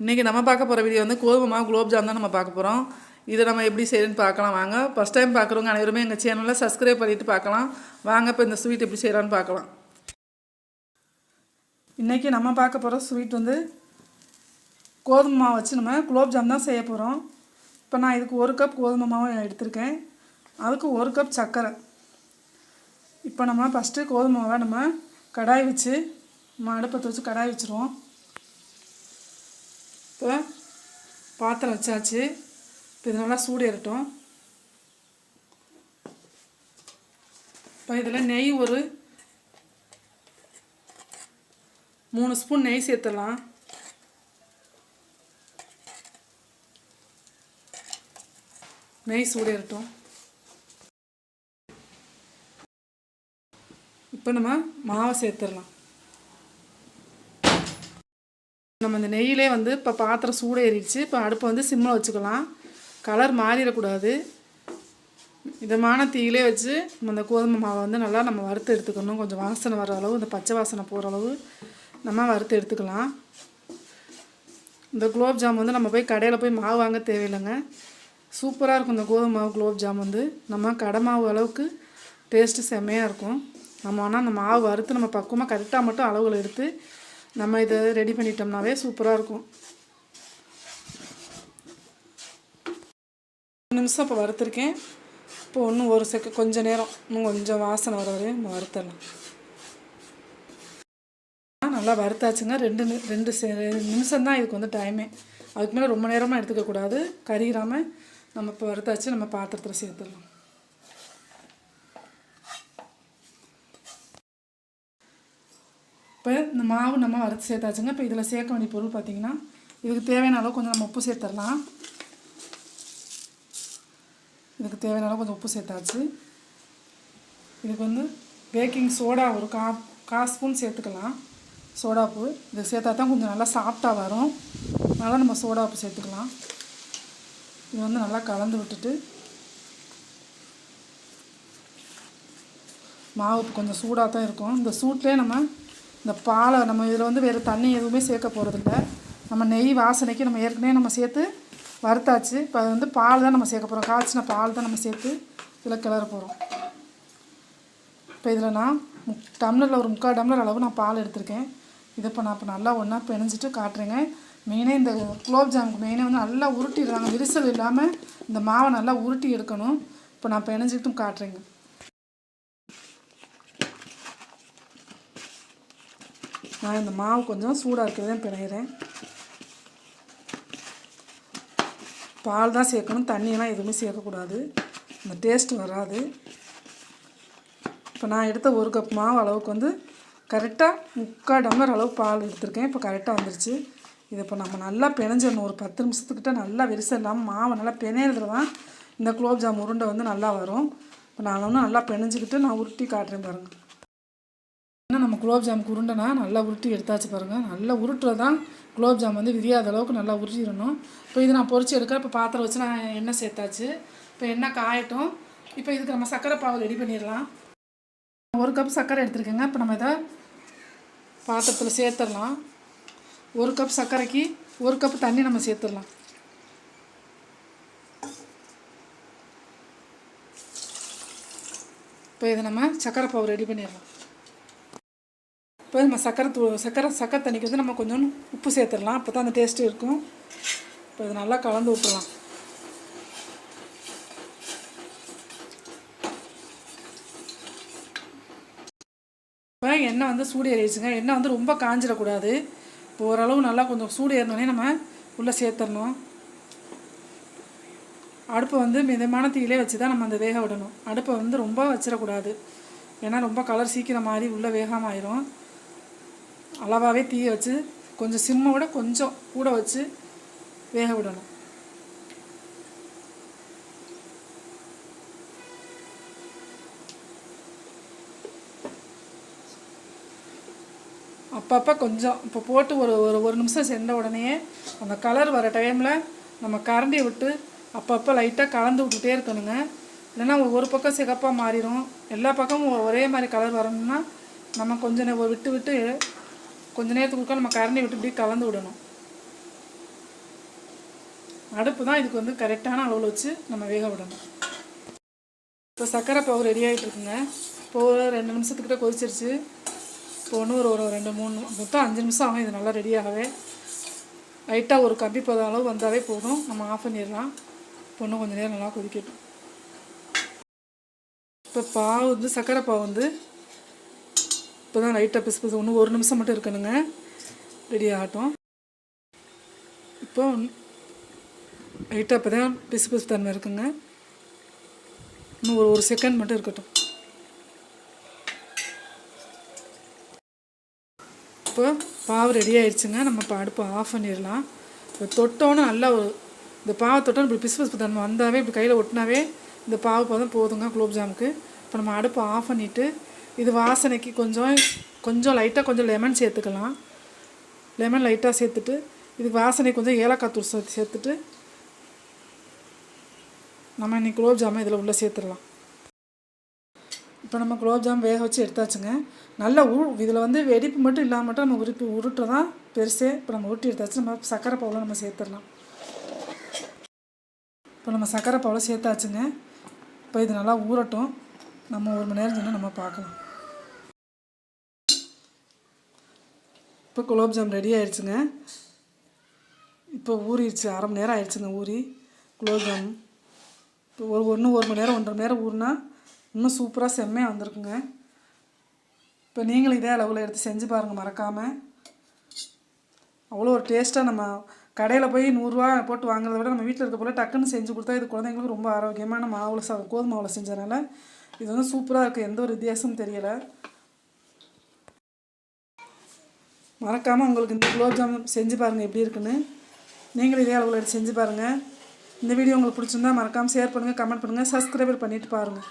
இன்றைக்கி நம்ம பார்க்க போகிற வீடியோ வந்து கோதுமை மாவு குலோப் ஜாம் தான் நம்ம பார்க்க போகிறோம் இதை நம்ம எப்படி செய்யணும்னு பார்க்கலாம் வாங்க. ஃபஸ்ட் டைம் பார்க்குறவங்க அனைவருமே எங்கள் சேனலில் சப்ஸ்கிரைப் பண்ணிவிட்டு பார்க்கலாம். வாங்க இப்போ இந்த ஸ்வீட் எப்படி செய்யலான்னு பார்க்கலாம். இன்றைக்கி நம்ம பார்க்க போகிற ஸ்வீட் வந்து கோதுமை மாவு வச்சு நம்ம குலோப் ஜாம் தான் செய்ய போகிறோம் இப்போ நான் இதுக்கு ஒரு கப் கோதுமை மாவு எடுத்திருக்கேன். அதுக்கு ஒரு கப் சர்க்கரை. இப்போ நம்ம ஃபஸ்ட்டு கோதுமை மாவை நம்ம கடாய் வச்சு நம்ம அடுப்பத்தை வச்சு கடாய் வச்சுருவோம். இப்போ பாத்திரம் வச்சாச்சு. இப்போ இது நல்லா சூடேறட்டும் இப்போ இதில் நெய் ஒரு மூணு ஸ்பூன் நெய் சேர்த்துடலாம். நெய் சூடேறட்டும் இப்போ நம்ம மாவை சேர்த்துடலாம். நம்ம இந்த நெய்யிலே வந்து இப்போ பாத்திரம் சூடேறிடுச்சு. இப்போ அடுப்பை வந்து சிம்மில் வச்சுக்கலாம். கலர் மாறிடக்கூடாது. இதமான தீயிலே வச்சு நம்ம இந்த கோதுமை மாவை வந்து நல்லா நம்ம வறுத்து எடுத்துக்கணும். கொஞ்சம் வாசனை வர அளவு இந்த பச்சை வாசனை போகிற அளவு நம்ம வறுத்து எடுத்துக்கலாம். இந்த குலோப் ஜாம் வந்து நம்ம போய் கடையில் போய் மாவு வாங்க தேவையில்லைங்க. சூப்பராக இருக்கும் இந்த கோதுமை மாவு குலோப் ஜாம் வந்து. நம்ம கடை மாவு அளவுக்கு டேஸ்ட்டு செம்மையாக இருக்கும். நம்ம ஆனால் அந்த மாவு வறுத்து நம்ம பக்குவமாக கரெக்டாக மட்டும் அளவுகள் எடுத்து நம்ம இதை ரெடி பண்ணிட்டோம்னாவே சூப்பராக இருக்கும். நிமிஷம் இப்போ வறுத்துருக்கேன். இப்போ இன்னும் ஒரு செக்க கொஞ்சம் நேரம். இன்னும் கொஞ்சம் வாசனை வர வரையும் நம்ம வறுத்துடலாம் நல்லா வறுத்தாச்சுங்க. ரெண்டு ரெண்டு செ நிமிஷம் தான் இதுக்கு வந்து டைமே அதுக்கு மேலே ரொம்ப நேரமாக எடுத்துக்கக்கூடாது கறிகிறாமல் நம்ம இப்போ வறுத்தாச்சு நம்ம பாத்திரத்தில் சேர்த்துடலாம். இப்போ இந்த மாவு நம்ம வறுத்து சேர்த்தாச்சுங்க. இப்போ இதில் சேர்க்க வேண்டிய பொருள் பார்த்தீங்கன்னா இதுக்கு தேவையான அளவு கொஞ்சம் நம்ம உப்பு சேர்த்துடலாம் இதுக்கு தேவையான அளவு கொஞ்சம் உப்பு சேர்த்தாச்சு. இதுக்கு வந்து பேக்கிங் சோடா ஒரு கா கா ஸ்பூன் சேர்த்துக்கலாம். சோடாப்பு இது சேர்த்தா தான் கொஞ்சம் நல்லா சாஃப்டாக வரும். அதனால் நம்ம சோடாப்பு சேர்த்துக்கலாம். இது வந்து நல்லா கலந்து விட்டுட்டு மாவு கொஞ்சம் சூடாக தான் இருக்கும். இந்த சூட்லேயே நம்ம இந்த பாலை நம்ம இதில் வந்து வேறு தண்ணி எதுவுமே சேர்க்க போகிறதில்ல. நம்ம நெய் வாசனைக்கு நம்ம ஏற்கனவே நம்ம சேர்த்து வறுத்தாச்சு. இப்போ அது வந்து பால் தான் நம்ம சேர்க்க போகிறோம். காய்ச்சின பால் தான் நம்ம சேர்த்து இதில் கிளற போகிறோம். இப்போ இதில் நான் முக் டம்ளரில் ஒரு முக்கால் டம்ளர் அளவு நான் பால் எடுத்திருக்கேன். இதை இப்போ நான் இப்போ நல்லா ஒன்றா பிணைஞ்சிட்டு காட்டுறேங்க. மெயினாக இந்த குலோப் ஜாமுக்கு மெயினாக வந்து நல்லா உருட்டிடுறாங்க. விரிசல் இல்லாமல் இந்த மாவை நல்லா உருட்டி எடுக்கணும். இப்போ நான் பிணைஞ்சிட்டும் காட்டுறேங்க. நான் இந்த மாவு கொஞ்சம் சூடாக இருக்கிறதே பிணையிறேன். பால் தான் சேர்க்கணும் தண்ணியெல்லாம் எதுவுமே சேர்க்கக்கூடாது. இந்த டேஸ்ட் வராது. இப்போ நான் எடுத்த ஒரு கப் மாவு அளவுக்கு வந்து கரெக்டாக முக்கால் டம்ளர் அளவு பால் எடுத்திருக்கேன். இப்போ கரெக்டாக வந்துருச்சு. இதை இப்போ நம்ம நல்லா பிணைஞ்சிடணும். ஒரு பத்து நிமிஷத்துக்கிட்ட நல்லா விரிசல் இல்லாமல் மாவை நல்லா பிணையிறதுல தான் இந்த குலோப்ஜாம் உருண்டை வந்து நல்லா வரும். இப்போ நான் நல்லா பிணைஞ்சிக்கிட்டு நான் உருட்டி காட்டுறேன் பாருங்கள் இன்னும் குலோப் ஜாமுக்கு உருண்டைனா நல்லா உருட்டி எடுத்தாச்சு பாருங்கள் நல்லா உருட்டுறது தான் குலோப் ஜாம் வந்து விரியாத அளவுக்கு நல்லா உருட்டிடணும். இப்போ இது நான் பொறிச்சு எடுக்க இப்போ பாத்திரம் வச்சு நான் எண்ணெய் சேர்த்தாச்சு. இப்போ எண்ணெய் காயட்டும். இப்போ இதுக்கு நம்ம சர்க்கரை பாவு ரெடி பண்ணிடலாம். ஒரு கப் சர்க்கரை எடுத்துருக்கேங்க. இப்போ நம்ம இதை பாத்திரத்தில் சேர்த்துடலாம். ஒரு கப் சர்க்கரைக்கு ஒரு கப் தண்ணி நம்ம சேர்த்துடலாம். இப்போ இதை நம்ம சர்க்கரை பாவு ரெடி பண்ணிடலாம். இப்போ நம்ம சக்கரை தூ சக்கரை சக்கரை தண்ணிக்கு வந்து நம்ம கொஞ்சம் உப்பு சேர்த்துடலாம். அப்போ தான் அந்த டேஸ்ட்டு இருக்கும். இப்போ இது நல்லா கலந்து விட்டுலாம் இப்போ எண்ணெய் வந்து சூடு ஏறிடுச்சுங்க. எண்ணெய் வந்து ரொம்ப காஞ்சிடக்கூடாது. இப்போ ஓரளவு நல்லா கொஞ்சம் சூடு ஏறினோடனே நம்ம உள்ளே சேர்த்துடணும். அடுப்பை வந்து மிதமான தீயிலே வச்சு தான் நம்ம அந்த வேக விடணும். அடுப்பை வந்து ரொம்ப வச்சிடக்கூடாது. ஏன்னா ரொம்ப கலர் சீக்கிரம் மாதிரி உள்ளே வேகாமல் ஆயிரும். அளவாகவே தீயை வச்சு கொஞ்சம் சிம்மை விட கொஞ்சம் கூட வச்சு வேக விடணும். அப்பப்போ கொஞ்சம் இப்போ போட்டு ஒரு ஒரு ஒரு நிமிஷம் சென்ற உடனே அந்த கலர் வர டைமில் நம்ம கரண்டியை விட்டு அப்பப்போ லைட்டாக கலந்து விட்டுட்டே இருக்கணுங்க. இல்லைன்னா ஒரு பக்கம் சிகப்பாக மாறிடும். எல்லா பக்கமும் ஒரே மாதிரி கலர் வரணும்னா நம்ம கொஞ்சம் விட்டு விட்டு கொஞ்ச நேரத்துக்கு நம்ம கரண்டி விட்டு இப்படி கலந்து விடணும். அடுப்பு தான் இதுக்கு வந்து கரெக்டான அளவில் வச்சு நம்ம வேக விடணும். இப்போ சர்க்கரை பாவு ரெடி ஆகிட்டு இருக்குங்க. இப்போ ரெண்டு நிமிஷத்துக்கிட்ட கொதிச்சிருச்சு. இப்போ ஒன்று ஒரு ஒரு ரெண்டு மூணு மொத்தம் அஞ்சு நிமிஷம் ஆகும். இது நல்லா ரெடியாகவே லைட்டாக ஒரு கம்பி பதம் அளவு வந்தாலே போதும். நம்ம ஆஃப் பண்ணிடலாம். இப்போ இன்னும் கொஞ்சம் நேரம் நல்லா கொதிக்கட்டும். இப்போ பாவு வந்து சர்க்கரை பாவு வந்து இப்போ தான் லைட்டாக பிசு பிசு ஒன்று ஒரு நிமிஷம் மட்டும் இருக்கணுங்க. ரெடி ஆகட்டும். இப்போ லைட்டாக இப்போ தான் பிசு பிசு தன்மை இருக்குங்க. இன்னும் ஒரு ஒரு செகண்ட் மட்டும் இருக்கட்டும். இப்போ பாவு ரெடி ஆயிடுச்சுங்க. நம்ம இப்போ அடுப்பை ஆஃப் பண்ணிடலாம். இப்போ தொட்டோன்னே நல்லா ஒரு இந்த பாவை தொட்டோன்னு இப்படி பிசு பிசு தன்மை வந்தாவே இப்படி கையில் ஒட்டினாவே இந்த பாவு பதம் போதுங்க குலோப்ஜாமுக்கு இப்போ நம்ம அடுப்பை ஆஃப் பண்ணிவிட்டு இது வாசனைக்கு கொஞ்சம் கொஞ்சம் லைட்டாக கொஞ்சம் லெமன் சேர்த்துக்கலாம். லெமன் லைட்டாக சேர்த்துட்டு இது வாசனை கொஞ்சம் ஏலக்காய் தூள் சேர்த்துட்டு நம்ம இன்னைக்கு குலோப் ஜாமுன் இதில் உள்ளே சேர்த்துடலாம். இப்போ நம்ம குலோப் ஜாம் வேக வச்சு எடுத்தாச்சுங்க. நல்லா உ இதில் வந்து வெடிப்பு மட்டும் இல்லாமல் மட்டும் நம்ம உருப்பி உருட்டுறது தான் பெருசே இப்போ நம்ம உருட்டி எடுத்தாச்சு. நம்ம சக்கரை பாவில் நம்ம சேர்த்துடலாம். இப்போ நம்ம சக்கரை பவுல சேர்த்தாச்சுங்க. இப்போ இது நல்லா ஊறட்டும். நம்ம ஒரு மணி நேரம் சொன்னால் நம்ம பார்க்கலாம். இப்போ குலோப்ஜாம் ரெடி ஆயிடுச்சுங்க இப்போ ஊறிடுச்சு. அரை மணி நேரம் ஆயிடுச்சுங்க ஊறி. குலோப்ஜாம் இப்போ ஒரு ஒன்று ஒரு மணி நேரம் ஒன்றரை மணி நேரம் ஊறினா இன்னும் சூப்பராக செம்மையாக வந்திருக்குங்க. இப்போ நீங்களும் இதே அளவில் எடுத்து செஞ்சு பாருங்கள் மறக்காமல் அவ்வளோ ஒரு டேஸ்ட்டாக நம்ம கடையில் போய் நூறுரூவா போட்டு வாங்குறத விட நம்ம வீட்டில் இருக்க போல டக்குன்னு செஞ்சு கொடுத்தா இது குழந்தைங்களுக்கு ரொம்ப ஆரோக்கியமான மாவில் சா கோதுமாவில் செஞ்சதுனால இது வந்து சூப்பராக இருக்குது எந்த ஒரு வித்தியாசமும் தெரியலை. மறக்காமல் உங்களுக்கு இந்த குலோப் ஜாமுன் செஞ்சு பாருங்கள் எப்படி இருக்குன்னு. நீங்களும் இதே அளவில் எடுத்து செஞ்சு பாருங்கள் இந்த வீடியோ உங்களுக்கு பிடிச்சிருந்தா மறக்காமல் ஷேர் பண்ணுங்கள் கமெண்ட் பண்ணுங்கள் சப்ஸ்கிரைபர் பண்ணிவிட்டு பாருங்கள்